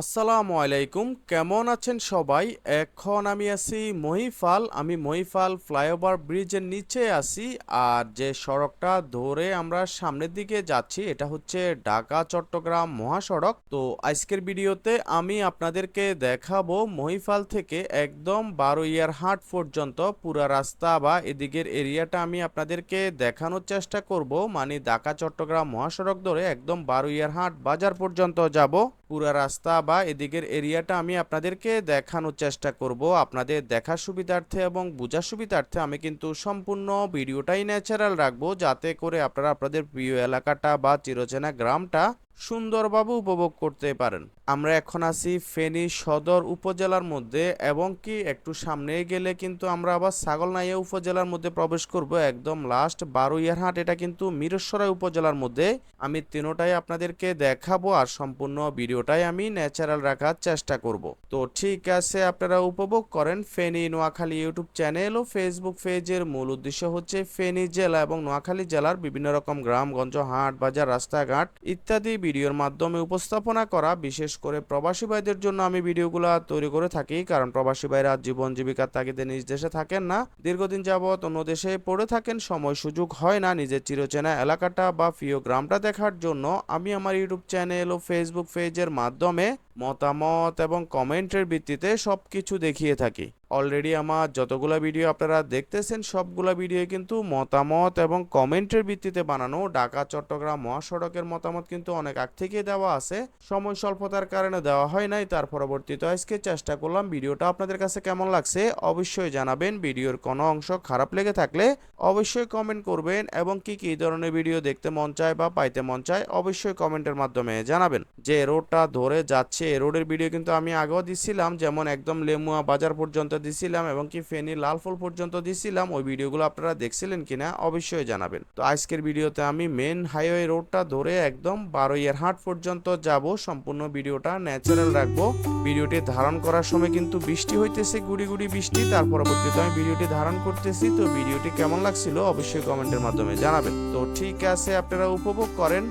আসসালামু আলাইকুম, কেমন আছেন সবাই? এখন আমি আছি মহিফাল, আমি মহিফাল ফ্লাইওভার ব্রিজের নিচে আছি আর যে সড়কটা ধরে আমরা সামনের দিকে যাচ্ছি, এটা হচ্ছে ঢাকা, চট্টগ্রাম মহাসড়ক। তো আজকের ভিডিওতে আমি আপনাদেরকে দেখাবো মহিফাল থেকে একদম বারো ইয়ার হাট পর্যন্ত পুরা রাস্তা বা এদিকের এরিয়াটা আমি আপনাদেরকে দেখানোর চেষ্টা করব। মানে ঢাকা, চট্টগ্রাম মহাসড়ক ধরে একদম বারো ইয়ার হাট বাজার পর্যন্ত যাব। পুরা রাস্তা বা এদিকের এরিয়াটা আমি আপনাদেরকে দেখানোর চেষ্টা করব। আপনাদের দেখার সুবিধার্থে এবং বোঝার সুবিধার্থে আমি কিন্তু সম্পূর্ণ ভিডিওটাই ন্যাচারাল রাখব। যাতে করে আপনারা আপনাদের প্রিয় এলাকাটা বা চিরচেনা গ্রামটা সুন্দরভাবে উপভোগ করতে পারেন। আমরা এখন আছি ফেনী সদর উপজেলার মধ্যে এবং কি একটু সামনে গেলে কিন্তু আমরা আবার ছাগলনাইয়া উপজেলার মধ্যে প্রবেশ করব। একদম লাস্ট বারো ইয়ারহাট এটা কিন্তু মিরসরাই উপজেলার মধ্যে। আমি তিনোটাই আপনাদেরকে দেখাবো আর সম্পূর্ণ ভিডিওটাই আমি ন্যাচারাল রাখার চেষ্টা করব। তো ঠিক আছে, আপনারা উপভোগ করেন ফেনী নোয়াখালী ইউটিউব চ্যানেল ও ফেসবুক পেজের মূল উদ্দেশ্য হচ্ছে ফেনী জেলা এবং নোয়াখালী জেলার বিভিন্ন রকম গ্রামগঞ্জ হাট বাজার রাস্তাঘাট ইত্যাদি ভিডিওর মাধ্যমে উপস্থাপনা করা, বিশেষ করে প্রবাসী ভাইদের জন্য আমি ভিডিওগুলো তৈরি করে থাকি, কারণ প্রবাসী ভাইরা জীবন জীবিকার তাগিদে নিজ দেশে থাকেন না। দীর্ঘদিন যাবৎ অন্য দেশে পড়ে থাকেন, সময় সুযোগ হয় না নিজের চিরচেনা এলাকাটা বা প্রিয় গ্রামটা দেখার জন্য। আমি আমার ইউটিউব চ্যানেল ও ফেসবুক পেজের মাধ্যমে মতামত এবং কমেন্টের ভিত্তিতে সব কিছু দেখিয়ে থাকি। অলরেডি আমার যতগুলা ভিডিও আপনারা দেখতেছেন, সবগুলো ভিডিও কিন্তু মতামত এবং কমেন্টের ভিত্তিতে বানানো। ঢাকা, চট্টগ্রাম, মহাসড়কের মতামত কিন্তু অনেক আগ থেকে দেওয়া আছে। সময় স্বল্পতার কারণে দেওয়া হয় নাই। তার পরবর্তীতে আজকে চেষ্টা করলাম ভিডিওটা আপনাদের কাছে কেমন লাগছে অবশ্যই জানাবেন। ভিডিওর কোনো অংশ খারাপ লেগে থাকলে অবশ্যই কমেন্ট করবেন এবং কি কি ধরনের ভিডিও দেখতে মন চায় বা পাইতে মন চায় অবশ্যই কমেন্টের মাধ্যমে জানাবেন। যে রোডটা ধরে যাচ্ছে এই রোডের ভিডিও কিন্তু আমি আগেও দিছিলাম, যেমন একদম লেমুয়া বাজার পর্যন্ত দিছিলাম এবং কি ফেনী লালফুল পর্যন্ত দিছিলাম। ওই ভিডিওগুলো আপনারা দেখছিলেন কিনা অবশ্যই জানাবেন। তো আজকের ভিডিওতে আমি মেন হাইওয়ে রোডটা ধরে একদম বারোইয়ার হাট পর্যন্ত যাব। সম্পূর্ণ ভিডিওটা ন্যাচারাল রাখব। ভিডিওটি ধারণ করার সময় কিন্তু বৃষ্টি হইতেছে, গুড়ি গুড়ি বৃষ্টি। তার পরবর্তীতে আমি ভিডিওটি ধারণ করতেছি। তো ভিডিওটি কেমন লাগছিল অবশ্যই কমেন্টের মাধ্যমে জানাবেন। তো ঠিক আছে, আপনারা উপভোগ করেন।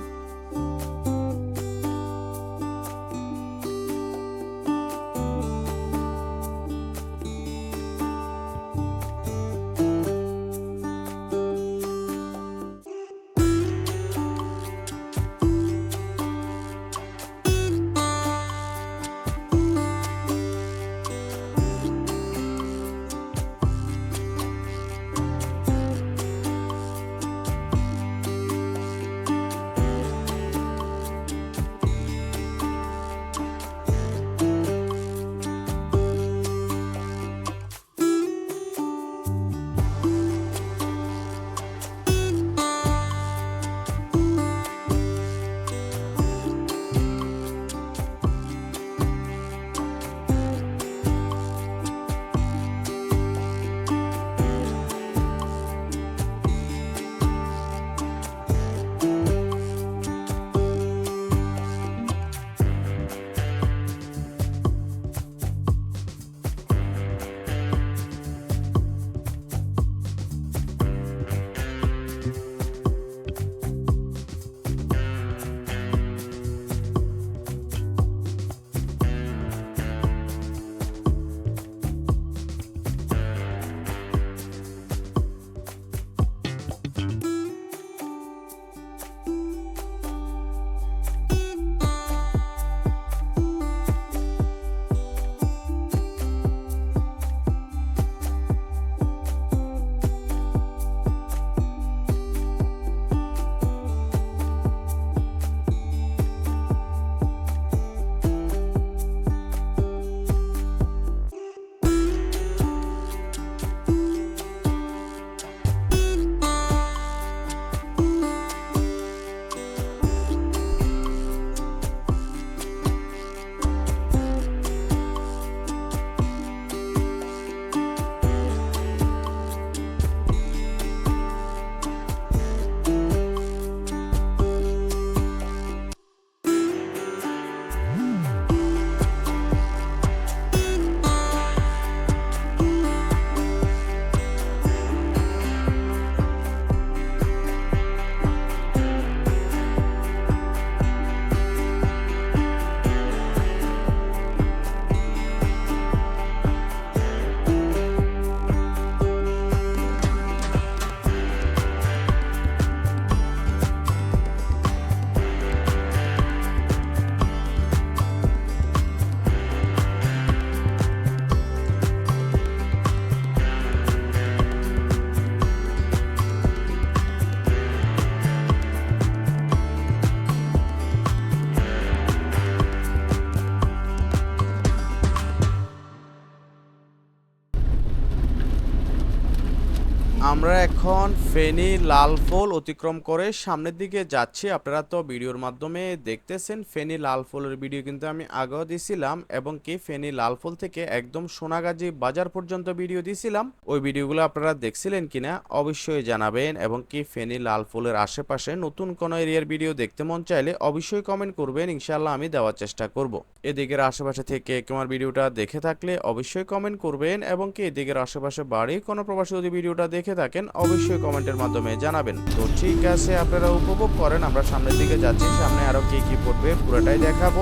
আমরা এখন ফেনী লাল ফুল অতিক্রম করে সামনের দিকে যাচ্ছি। আপনারা তো ভিডিওর মাধ্যমে দেখতেছেন, ফেনী লাল ফুলের ভিডিও কিন্তু আমি আগেও দিছিলাম এবং কি ফেনী লাল ফুল থেকে একদম সোনাগাজী বাজার পর্যন্ত ভিডিও দিছিলাম। ওই ভিডিওগুলো আপনারা দেখছিলেন কিনা অবশ্যই জানাবেন এবং কি ফেনী লাল ফুলের আশেপাশে নতুন কোনো এরিয়ার ভিডিও দেখতে মন চাইলে অবশ্যই কমেন্ট করবেন ইনশাল্লাহ আমি দেওয়ার চেষ্টা করব। এদিকের আশেপাশে থেকে তোমার ভিডিওটা দেখে থাকলে অবশ্যই কমেন্ট করবেন এবং কি এদিকের আশেপাশে বাড়ি কোনো প্রবাসী যদি ভিডিওটা দেখে থাকেন, অবশ্যই কমেন্টের মাধ্যমে জানাবেন। তো ঠিক আছে, আপনারা উপভোগ করেন, আমরা সামনের দিকে যাচ্ছি, সামনে আরও কি কি পড়বে, পুরোটাই দেখাবো।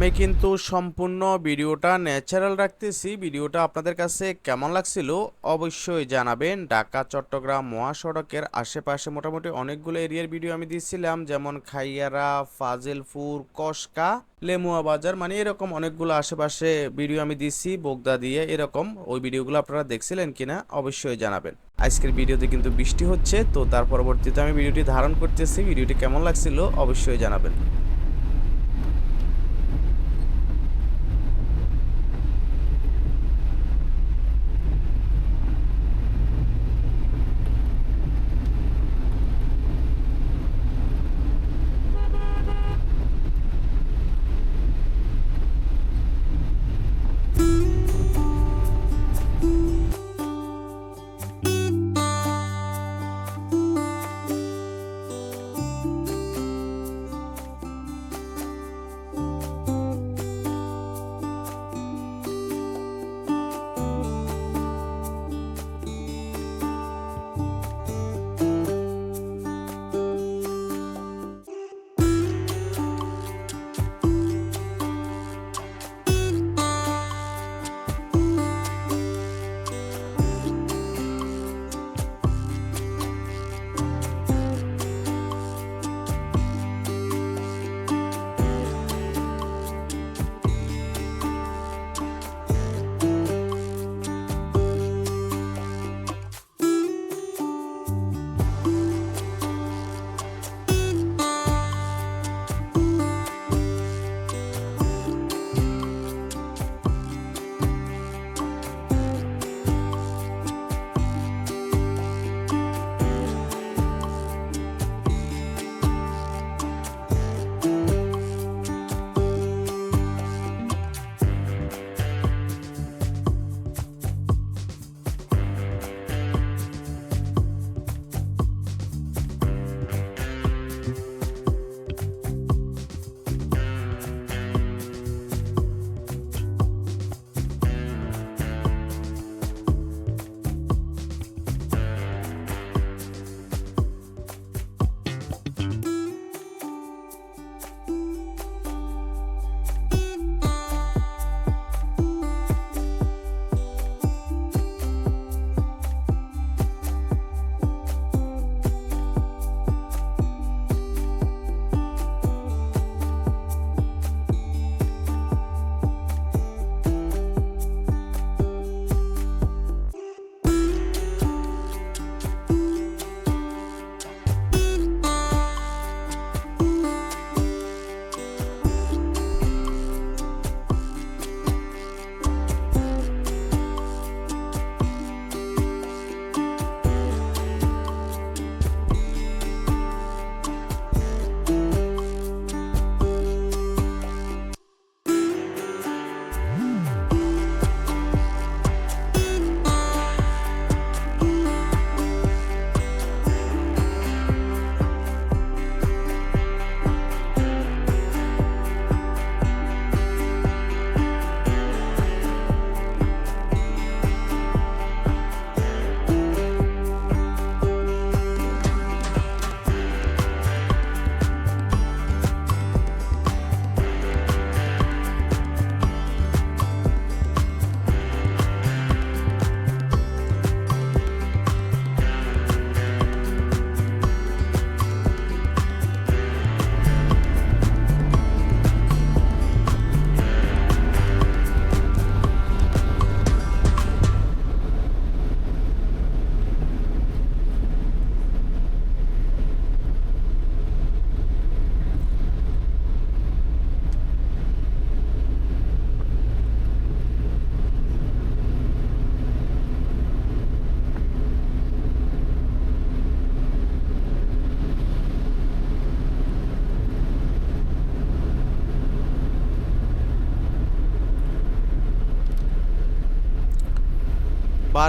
আমি কিন্তু সম্পূর্ণ ভিডিওটা ন্যাচারাল রাখতেছি। ভিডিওটা আপনাদের কাছে কেমন লাগছিল অবশ্যই জানাবেন। ঢাকা, চট্টগ্রাম মহাসড়কের আশেপাশে মোটামুটি অনেকগুলো এরিয়ার ভিডিও আমি দিয়েছিলাম, যেমন খাইয়ারা, ফাজিলপুর, কসকা লেমুয়া বাজার মানে এরকম অনেকগুলো আশেপাশে ভিডিও আমি দিছি বোগদা দিয়ে এরকম। ওই ভিডিওগুলো আপনারা দেখছিলেন কিনা অবশ্যই জানাবেন। আজকের ভিডিওতে কিন্তু বৃষ্টি হচ্ছে, তো তার পরবর্তীতে আমি ভিডিওটি ধারণ করতেছি। ভিডিওটি কেমন লাগছিল অবশ্যই জানাবেন।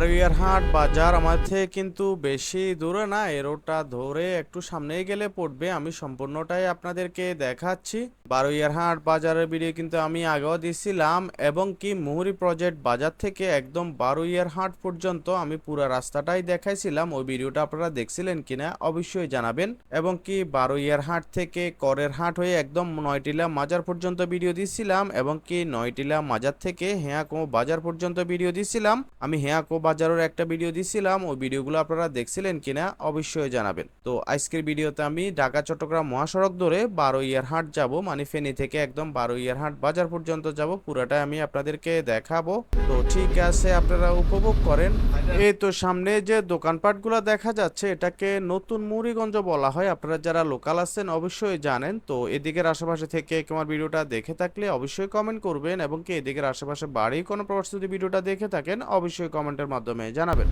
বারুইয়ার হাট বাজার আমার থেকে কিন্তু বেশি দূরে না, এই রোডটা ধরে একটু সামনেই গেলে পড়বে। আমি সম্পূর্ণটাই আপনাদেরকে দেখাচ্ছি। বারুইয়ার হাট বাজারের ভিডিও কিন্তু আমি আগেও দিছিলাম এবং কি মুহুরি প্রজেক্ট বাজার থেকে একদম বারুইয়ার হাট পর্যন্ত আমি পুরো রাস্তাটাই দেখাইছিলাম। ওই ভিডিওটা আপনারা দেখছিলেন কিনা অবশ্যই জানাবেন। এবং কি বারুইয়ার হাট থেকে করের হাট হয়ে একদম নয়টিলা মাজার পর্যন্ত ভিডিও দিছিলাম এবং কি নয়টিলা মাজার থেকে হেয়াকো বাজার পর্যন্ত ভিডিও দিছিলাম। আমি হেয়াকো বাজারের একটা ভিডিও দিছিলাম, ওই ভিডিওগুলো আপনারা দেখছিলেন কিনা অবশ্যই জানাবেন। তো আজকের ভিডিওতে আমি ঢাকা চট্টগ্রাম মহাসড়ক ধরে বারোইয়ার হাট যাব মানে ফেনী থেকে একদম বারোইয়ার হাট বাজার পর্যন্ত যাব, পুরাটাই আমি আপনাদেরকে দেখাবো। তো ঠিক আছে, আপনারা উপভোগ করেন। এই তো সামনে যে দোকানপাটগুলো দেখা যাচ্ছে, এটাকে নতুন মুড়িগঞ্জ বলা হয়, আপনারা যারা লোকাল আছেন অবশ্যই জানেন। তো এদিকের আশেপাশে থেকে আমার ভিডিওটা দেখে থাকলে অবশ্যই কমেন্ট করবেন এবং কি এদিকের আশেপাশে বাড়ি কোনো প্রবাস যদি ভিডিওটা দেখে থাকেন, অবশ্যই কমেন্টের মাধ্যমে জানাবেন।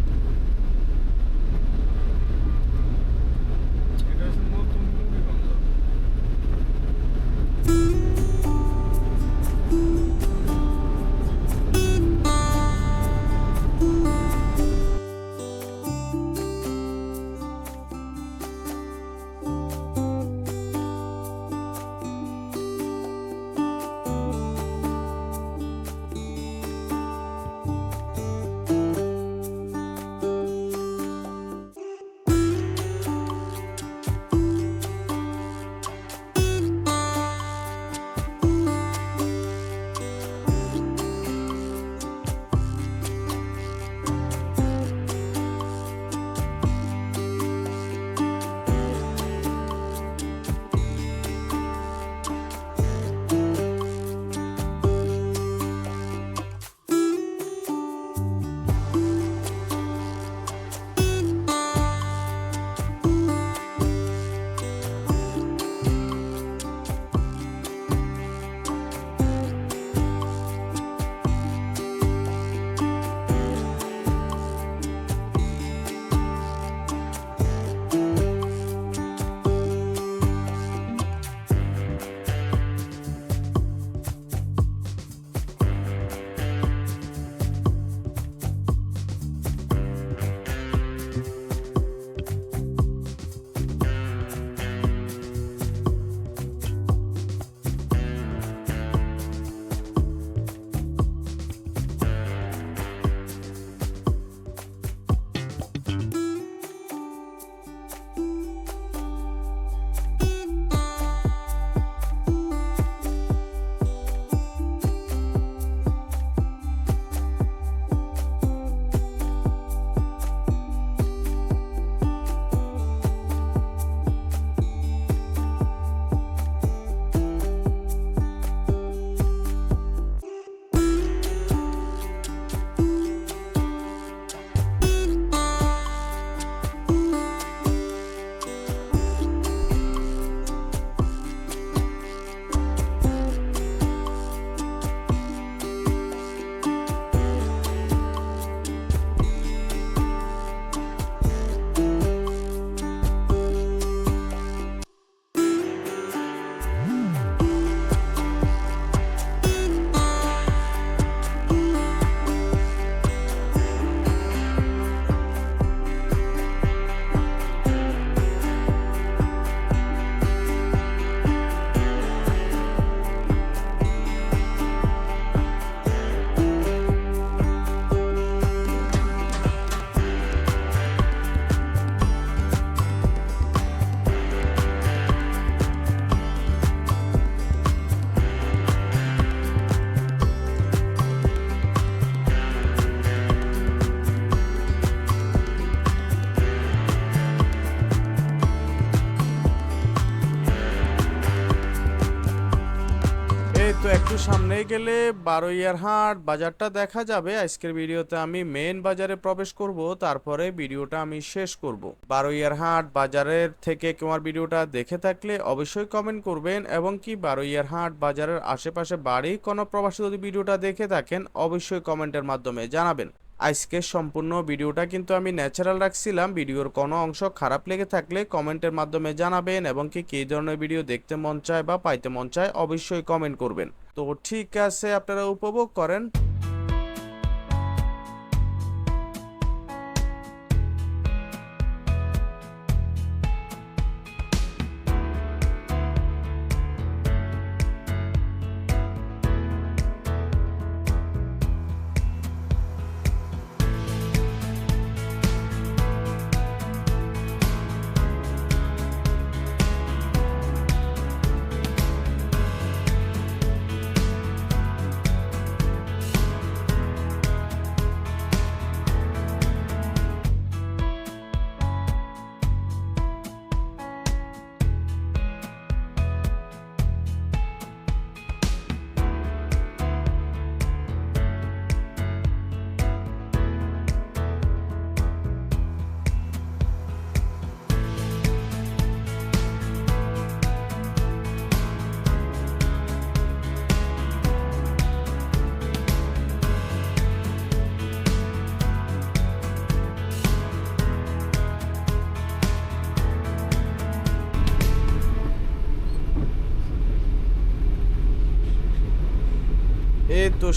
গেলে বারোইয়ার হাট বাজারটা দেখা যাবে। আজকের ভিডিওতে আমি মেন বাজারে প্রবেশ করব, তারপরে ভিডিওটা আমি শেষ করব। বারোইয়ার হাট বাজারের থেকে তোমার ভিডিওটা দেখে থাকলে অবশ্যই কমেন্ট করবেন এবং কি বারোইয়ার হাট বাজারের আশেপাশে বাড়ি কোনো প্রবাসী যদি ভিডিওটা দেখে থাকেন, অবশ্যই কমেন্টের মাধ্যমে জানাবেন। আজকের সম্পূর্ণ ভিডিওটা কিন্তু আমি ন্যাচারাল রাখছিলাম। ভিডিওর কোনো অংশ খারাপ লেগে থাকলে কমেন্টের মাধ্যমে জানাবেন এবং কি, কী ধরনের ভিডিও দেখতে মন চায় বা পাইতে মন চায়, অবশ্যই কমেন্ট করবেন। তো ঠিক আছে আপনারা উপভোগ করেন।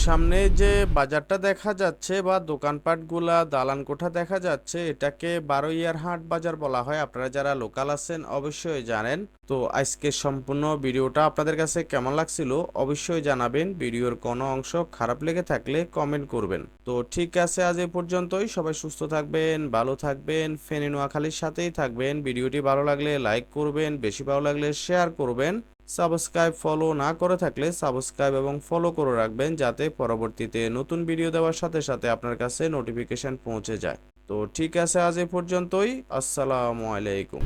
সামনে যে বাজারটা দেখা যাচ্ছে বা দোকানপাটগুলা দালান কোঠা দেখা যাচ্ছে, এটাকে বারোইয়ার হাট বাজার বলা হয়। আপনারা যারা লোকাল আছেন অবশ্যই জানেন। তো আজকে সম্পূর্ণ ভিডিওটা আপনাদের কাছে কেমন লাগছিল অবশ্যই জানাবেন। ভিডিওর কোনো অংশ খারাপ লেগে থাকলে কমেন্ট করবেন। তো ঠিক আছে, আজ এ পর্যন্তই। সবাই সুস্থ থাকবেন, ভালো থাকবেন, ফেনে নোয়াখালীর সাথেই থাকবেন। ভিডিওটি ভালো লাগলে লাইক করবেন, বেশি ভালো লাগলে শেয়ার করবেন। সাবস্ক্রাইব ফলো না করে থাকলে সাবস্ক্রাইব এবং ফলো করে রাখবেন যাতে পরবর্তীতে নতুন ভিডিও দেওয়ার সাথে সাথে আপনার কাছে নোটিফিকেশন পৌঁছে যায়। তো ঠিক আছে, আজ এ পর্যন্তই। আসসালামু আলাইকুম।